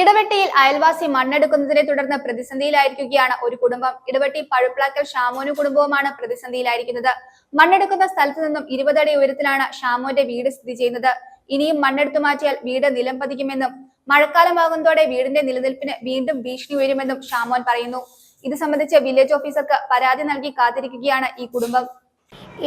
ഇടവെട്ടിയിൽ അയൽവാസി മണ്ണെടുക്കുന്നതിനെ തുടർന്ന് പ്രതിസന്ധിയിലായിരിക്കുകയാണ് ഒരു കുടുംബം ഇടവെട്ടി പഴുപ്പിളക്കൽ ഷാമോനു കുടുംബവുമാണ് പ്രതിസന്ധിയിലായിരിക്കുന്നത് മണ്ണെടുക്കുന്ന സ്ഥലത്തു നിന്നും ഇരുപതടി ഉയരത്തിലാണ് ഷാമോന്റെ വീട് സ്ഥിതി ചെയ്യുന്നത് ഇനിയും മണ്ണെടുത്തു മാറ്റിയാൽ വീട് നിലം പതിക്കുമെന്നും മഴക്കാലമാകുന്നതോടെ വീടിന്റെ നിലനിൽപ്പിന് വീണ്ടും ഭീഷണി ഉയരുമെന്നും ഷാമോൻ പറയുന്നു ഇത് സംബന്ധിച്ച് വില്ലേജ് ഓഫീസർക്ക് പരാതി നൽകി കാത്തിരിക്കുകയാണ് ഈ കുടുംബം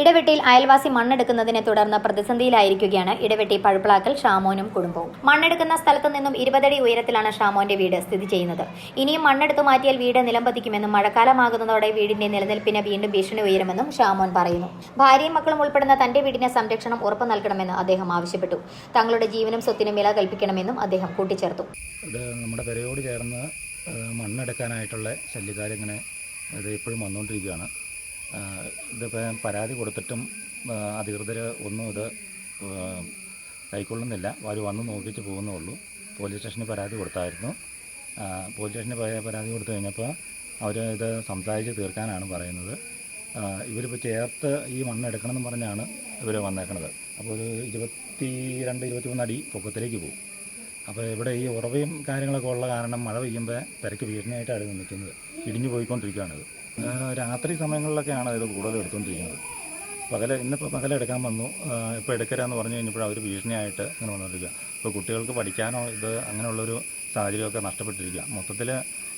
ഇടവെട്ടിയിൽ അയൽവാസി മണ്ണെടുക്കുന്നതിനെ തുടർന്ന് പ്രതിസന്ധിയിലായിരിക്കുകയാണ് ഇടവെട്ടി പഴുപ്പിളാക്കൽ ഷാമോനും കുടുംബവും മണ്ണെടുക്കുന്ന സ്ഥലത്തു നിന്നും ഇരുപതടി ഉയരത്തിലാണ് ഷാമോന്റെ വീട് സ്ഥിതി ചെയ്യുന്നത് ഇനിയും മണ്ണെടുത്തു മാറ്റിയാൽ വീട് നിലംപതിക്കുമെന്നും മഴക്കാലമാകുന്നതോടെ വീടിന്റെ നിലനിൽപ്പിന് വീണ്ടും ഭീഷണി ഉയരുമെന്നും ഷാമോൻ പറയുന്നു ഭാര്യയും മക്കളും ഉൾപ്പെടുന്ന തന്റെ വീടിന് സംരക്ഷണം ഉറപ്പു നൽകണമെന്ന് അദ്ദേഹം ആവശ്യപ്പെട്ടു തങ്ങളുടെ ജീവനും സ്വത്തിനും വില കൽപ്പിക്കണമെന്നും അദ്ദേഹം കൂട്ടിച്ചേർത്തു നമ്മുടെ കരയോട് ചേർന്ന് മണ്ണെടുക്കാനായിട്ടുള്ള ശല്യക്കാരിങ്ങനെ ഇത് ഇപ്പോഴും വന്നുകൊണ്ടിരിക്കുകയാണ് ഇതിപ്പോൾ പരാതി കൊടുത്തിട്ടും അധികൃതർ ഒന്നും ഇത് കൈക്കൊള്ളുന്നില്ല അവർ വന്ന് നോക്കിച്ച് പോകുന്നേ ഉള്ളൂ പോലീസ് സ്റ്റേഷനിൽ പരാതി കൊടുത്തായിരുന്നു പോലീസ് സ്റ്റേഷനിൽ പരാതി കൊടുത്തു കഴിഞ്ഞപ്പോൾ അവർ ഇത് സംസാരിച്ച് തീർക്കാനാണ് പറയുന്നത് ഇവരിപ്പോൾ ചേർത്ത് ഈ മണ്ണ് എടുക്കണമെന്ന് പറഞ്ഞാണ് ഇവർ വന്നേക്കണത് അപ്പോൾ ഒരു ഇരുപത്തി രണ്ട് ഇരുപത്തി മൂന്ന് അടി പൊക്കത്തിലേക്ക് പോകും അപ്പോൾ ഇവിടെ ഈ ഉറവയും കാര്യങ്ങളൊക്കെ ഉള്ള കാരണം മഴ പെയ്യുമ്പോൾ പെരക്ക് വീടിനായിട്ടാണ് ഇത് നിൽക്കുന്നത് ഇടിഞ്ഞു പോയിക്കൊണ്ടിരിക്കുകയാണിത് രാത്രി സമയങ്ങളിലൊക്കെയാണ് ഇത് കൂടുതൽ എടുത്തുകൊണ്ടിരിക്കുന്നത് പകൽ ഇന്നിപ്പോൾ പകലെടുക്കാൻ വന്നു ഇപ്പോൾ എടുക്കരാന്ന് പറഞ്ഞു കഴിഞ്ഞപ്പോൾ അവർ ഭീഷണിയായിട്ട് ഇങ്ങനെ വന്നിരിക്കുക ഇപ്പോൾ കുട്ടികൾക്ക് പഠിക്കാനോ ഇത് അങ്ങനെയുള്ളൊരു സാഹചര്യമൊക്കെ നഷ്ടപ്പെട്ടിരിക്കുക മൊത്തത്തിൽ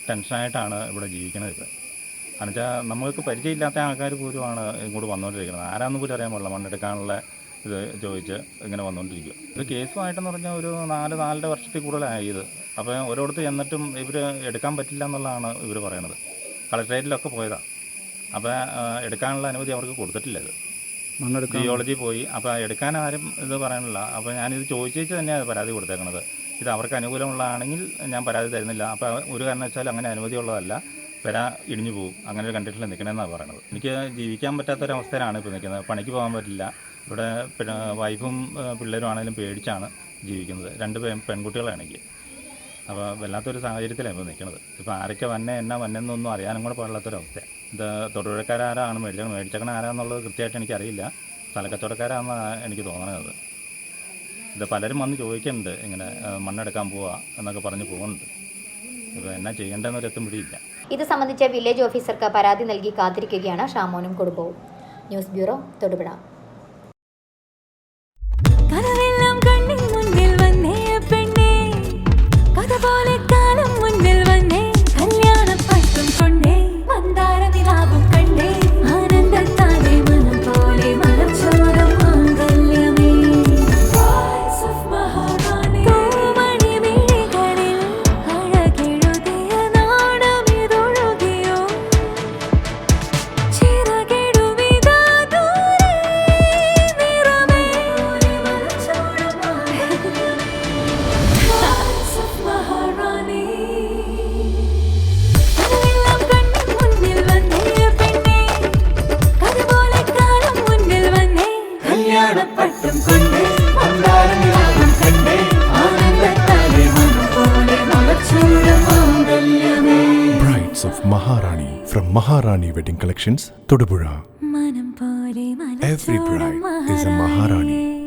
ടെൻഷനായിട്ടാണ് ഇവിടെ ജീവിക്കുന്നത് ഇപ്പോൾ എന്നുവെച്ചാൽ നമ്മൾക്ക് പരിചയമില്ലാത്ത ആൾക്കാർ പോലുമാണ് ഇങ്ങോട്ട് വന്നുകൊണ്ടിരിക്കുന്നത് ആരാന്ന് പോലും അറിയാൻ പാടില്ല മണ്ണെടുക്കാനുള്ള ഇത് ചോദിച്ച് ഇങ്ങനെ വന്നുകൊണ്ടിരിക്കുക ഇത് കേസുമായിട്ടെന്ന് പറഞ്ഞാൽ ഒരു നാല് നാലര വർഷത്തിൽ കൂടുതലായി ഇത് അപ്പോൾ ഓരോടത്ത് എന്നിട്ടും ഇവർ എടുക്കാൻ പറ്റില്ല എന്നുള്ളതാണ് ഇവർ പറയണത് കളക്ട്രേറ്റിലൊക്കെ പോയതാണ് അപ്പോൾ എടുക്കാനുള്ള അനുമതി അവർക്ക് കൊടുത്തിട്ടില്ല ഇത് ജിയോളജി പോയി അപ്പോൾ എടുക്കാൻ ആരും ഇത് പറയണില്ല അപ്പോൾ ഞാനിത് ചോദിച്ചേച്ച് തന്നെയാണ് പരാതി കൊടുത്തേക്കുന്നത് ഇത് അവർക്ക് അനുകൂലമുള്ളതാണെങ്കിൽ ഞാൻ പരാതി തരുന്നില്ല അപ്പോൾ ഒരു കാരണവശാലും അങ്ങനെ അനുമതി ഉള്ളതല്ല പെര ഇടിഞ്ഞു പോകും അങ്ങനെ ഒരു കണ്ടീഷനിൽ നിൽക്കണമെന്നാണ് പറയുന്നത് എനിക്ക് ജീവിക്കാൻ പറ്റാത്തൊരവസ്ഥയിലാണ് ഇപ്പോൾ നിൽക്കുന്നത് പണിക്ക് പോകാൻ പറ്റില്ല ഇവിടെ പിന്നെ വൈഫും പിള്ളേരും ആണെങ്കിലും പേടിച്ചാണ് ജീവിക്കുന്നത് രണ്ട് പേ പെൺകുട്ടികളാണ് എനിക്ക് അപ്പോൾ വല്ലാത്തൊരു സാഹചര്യത്തിലാണ് ഇപ്പോൾ നിൽക്കുന്നത് ഇപ്പോൾ ആരൊക്കെ വന്നെ എന്നാ വന്നെന്നൊന്നും അറിയാനും കൂടെ പാടില്ലാത്തൊരവസ്ഥ ഇത് തൊടുപുഴക്കാരാണ് മേടിക്കണം മേടിച്ചക്കണ ആരാന്നുള്ളത് കൃത്യമായിട്ട് എനിക്കറിയില്ല സ്ഥലക്കച്ചവടക്കാരാണെന്നാണ് എനിക്ക് തോന്നണത് ഇത് പലരും വന്ന് ചോദിക്കുന്നുണ്ട് ഇങ്ങനെ മണ്ണെടുക്കാൻ പോവാ എന്നൊക്കെ പറഞ്ഞ് പോകുന്നുണ്ട് ഇപ്പോൾ എന്നാ ചെയ്യേണ്ടതെന്നൊരു എത്തും പിടിയില്ല ഇത് സംബന്ധിച്ച വില്ലേജ് ഓഫീസർക്ക് പരാതി നൽകി കാത്തിരിക്കുകയാണ് ഷാമോനും കുടുംബവും news bureau Thodupuzha Maharani from Maharani Wedding Collections, Todupuzha. Every bride is a Maharani.